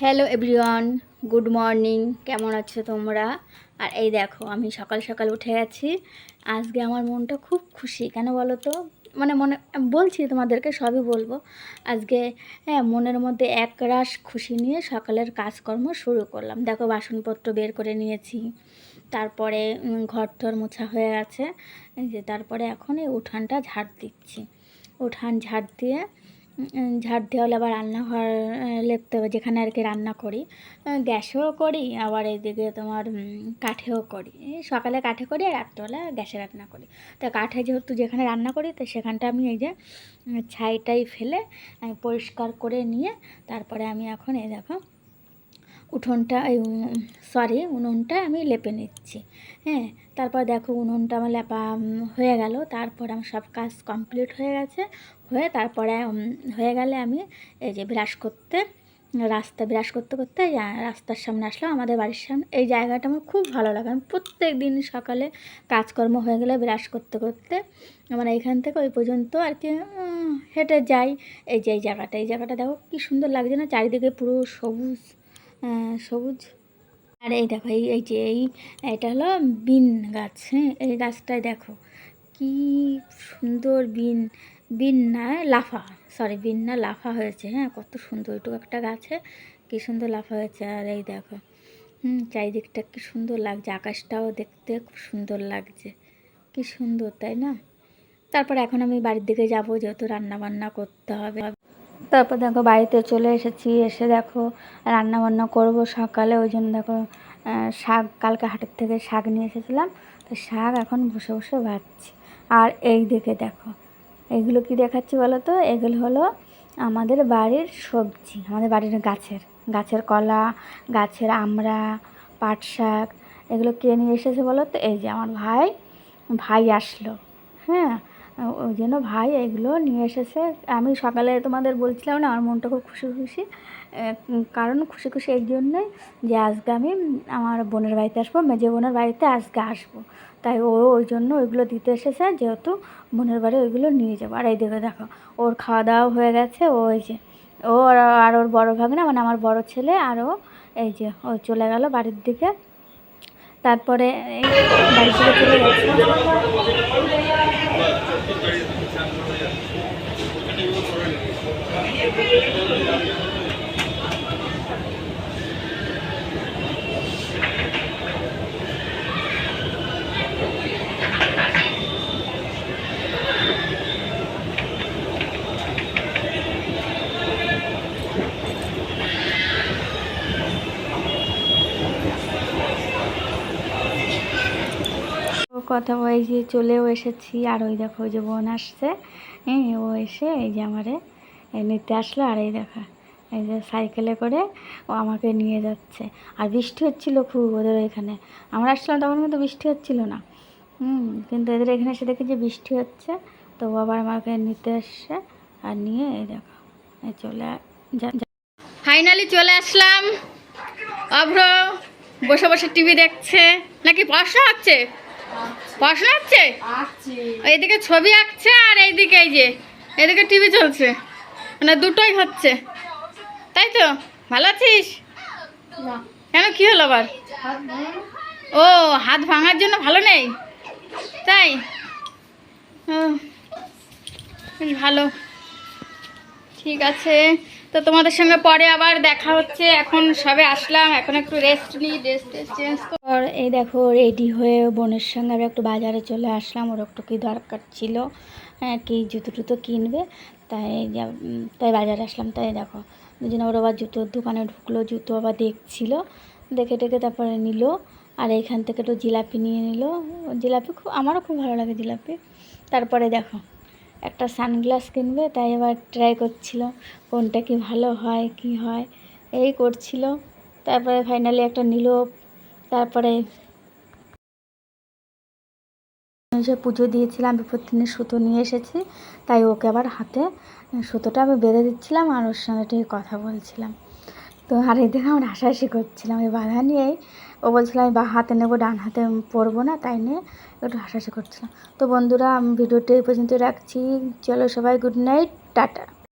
Hello everyone good morning কেমন আছো তোমরা? আর এই দেখো, আমি সকাল সকাল উঠে আছি। আজকে আমার মনটা খুব খুশি, কেন বলো তো মানে মনে, বলছি তোমাদেরকে, সবই বলব। আজকে হ্যাঁ মনের মধ্যে এক রাশ খুশি নিয়ে সকালের কাজকর্ম শুরু করলাম। দেখো, বাসনপত্র বের করে নিয়েছি। তারপরে ঘর টর মোছা হয়ে এই যে, তারপরে এখন এই উঠানটা ঝাড় দিচ্ছি। উঠান ঝাড় দিয়ে ঝাড় দেওয়াল আবার রান্নাঘর লেপতে হবে, যেখানে আর কি রান্না করি। গ্যাসেও করি, আবার এদিকে তোমার কাঠেও করি। সকালে কাঠে করি আর রাত্রেবেলা গ্যাসে রান্না করি। তা কাঠে যেহেতু যেখানে রান্না করি, তো সেখানটা আমি এই যে ছাইটাই ফেলে আমি পরিষ্কার করে নিয়ে, তারপরে আমি এখন এই দেখো উঠোনটা, এই সরি উনুনটা আমি লেপে নিচ্ছি। হ্যাঁ তারপর দেখো উনুনটা আমার লেপা হয়ে গেল। তারপর আমার সব কাজ কমপ্লিট হয়ে গেছে। হয়ে তারপরে হয়ে গেলে আমি এই যে ব্রাশ করতে, রাস্তা ব্রাশ করতে করতে রাস্তার সামনে আসলাম। আমাদের বাড়ির সামনে, এই জায়গাটা আমার খুব ভালো লাগে। আমি প্রত্যেক দিন সকালে কাজকর্ম হয়ে গেলে ব্রাশ করতে করতে আমার এখান থেকে ওই পর্যন্ত আর কি হেঁটে যাই। এই যে, এই জায়গাটা এই জায়গাটা দেখো কি সুন্দর লাগছে না? চারিদিকে পুরো সবুজ। সবুজ। আর এই দেখো, এই এই যে এই এটা হলো বিন গাছ হ্যাঁ? এই গাছটায় দেখো, কি সুন্দর বিন। বিন না, লাফা। সরি বিন না, লাফা হয়েছে হ্যাঁ? কত সুন্দর ওইটুকু একটা গাছে কি সুন্দর লাফা হয়েছে। আর এই দেখো, হুম, চারিদিকটা কি সুন্দর লাগছে, আকাশটাও দেখতে খুব সুন্দর লাগছে। কি সুন্দর, তাই না? তারপর এখন আমি বাড়ির দিকে যাব, যেহেতু রান্না বান্না করতে হবে। তারপর দেখো বাড়িতে চলে এসেছি, এসে দেখো রান্না বান্না করব সকালে। ওই জন্য দেখো শাক, কালকে হাটের থেকে শাক নিয়ে এসেছিলাম। তো শাক এখন বসে বসে ভাজছি। আর এই দিকে দেখো, এগুলো কি দেখাচ্ছি বলো তো? এগুলো হলো আমাদের বাড়ির সবজি, আমাদের বাড়ির গাছের গাছের কলা, গাছের আমড়া, পাট শাক। এগুলো কে নিয়ে এসেছে বলো তো? এই যে আমার ভাই ভাই আসলো। হ্যাঁ ওই জন্য ভাই এগুলো নিয়ে এসেছে। আমি সকালে তোমাদের বলছিলাম না, আমার মনটা খুব খুশি খুশি। কারণ খুশি খুশি এই জন্যই যে আজকে আমি আমার বোনের বাড়িতে আসব, মেজে বোনের বাড়িতে আজকে আসব। তাই ও ওই জন্য ওইগুলো দিতে এসেছে, যেহেতু বোনের বাড়ি ওইগুলো নিয়ে যাব। আর এই দিকে দেখো, ওর খাওয়া দাওয়া হয়ে গেছে, ও ওই যে, ও আর ওর বড় ভাগনা মানে আমার বড় ছেলে, আর ও এই যে, ও চলে গেল বাড়ির দিকে। তারপরে এই বাড়ির দিকে চলে গেছে। কথা ওই যে চলেও এসেছি। আর ওই দেখো, ওই যে বোন আসছে। হ্যাঁ ও এসে এই যে আমারে নিতে আসলো। আর এই দেখা, এই যে সাইকেলে করে ও আমাকে নিয়ে যাচ্ছে। আর বৃষ্টি হচ্ছিল খুব ওদের এখানে। আমরা আসলাম তখন কিন্তু বৃষ্টি হচ্ছিল না। হুম, কিন্তু এদের এখানে এসে দেখি যে বৃষ্টি হচ্ছে। তো আবার আমাকে নিতে আসছে আর নিয়ে এই দেখো এই চলে ফাইনালি চলে আসলাম। অভ্র বসে বসে টিভি দেখছে। নাকি পড়াশোনা হচ্ছে? পড়াশোনা হচ্ছে? এইদিকে ছবি আঁকছে আর এইদিকে এই যে এদিকে টিভি চলছে। মানে দুটোই হচ্ছে। তাই তো? ভালো আছিস? কেন কি হলো আবার? ও হাত ভাঙার জন্য ভালো নেই? তাই? বেশ ভালো। ঠিক আছে। তো তোমাদের সঙ্গে পরে আবার দেখা হচ্ছে। এখন সবে আসলাম। এখন একটু রেস্ট নিই। রেস্ট চেঞ্জ কর এই দেখো রেডি হয়ে বোনের সঙ্গে আমি একটু বাজারে চলে আসলাম। ওর একটু কি দরকার ছিল? হ্যাঁ কি জুতো টুতো কিনবে? তাই তাই বাজারে আসলাম। তাই দেখো দুজনে ওর আবার জুতোর দোকানে ঢুকলো, জুতো আবার দেখছিল। দেখে টেকে তারপরে নিল। আর এইখান থেকে একটু জিলাপি নিয়ে নিল। জিলাপি খুব, আমারও খুব ভালো লাগে জিলাপি। তারপরে দেখো, একটা সানগ্লাস কিনবে, তাই এবার ট্রাই করছিল। কোনটা কি ভালো হয়, কি হয়? এই করছিল। তারপরে ফাইনালি একটা নিল তারপরে যে পুজো দিয়েছিলাম, বিপদ দিনের সুতো নিয়ে এসেছি, তাই ওকে আবার হাতে সুতোটা আমি বেঁধে দিচ্ছিলাম আর ওর সঙ্গে একটু কথা বলছিলাম। তো আর এদিকে আমরা হাসাহাসি করছিলাম, এই বাধা নিয়েই। ও বলছিল, আমি বা, হাতে নেব, ডান হাতে পরবো না তাই নিয়ে একটু হাসাহাসি করছিলাম। তো বন্ধুরা, আমি ভিডিওটা এই পর্যন্ত রাখছি। চলো সবাই গুড নাইট টাটা।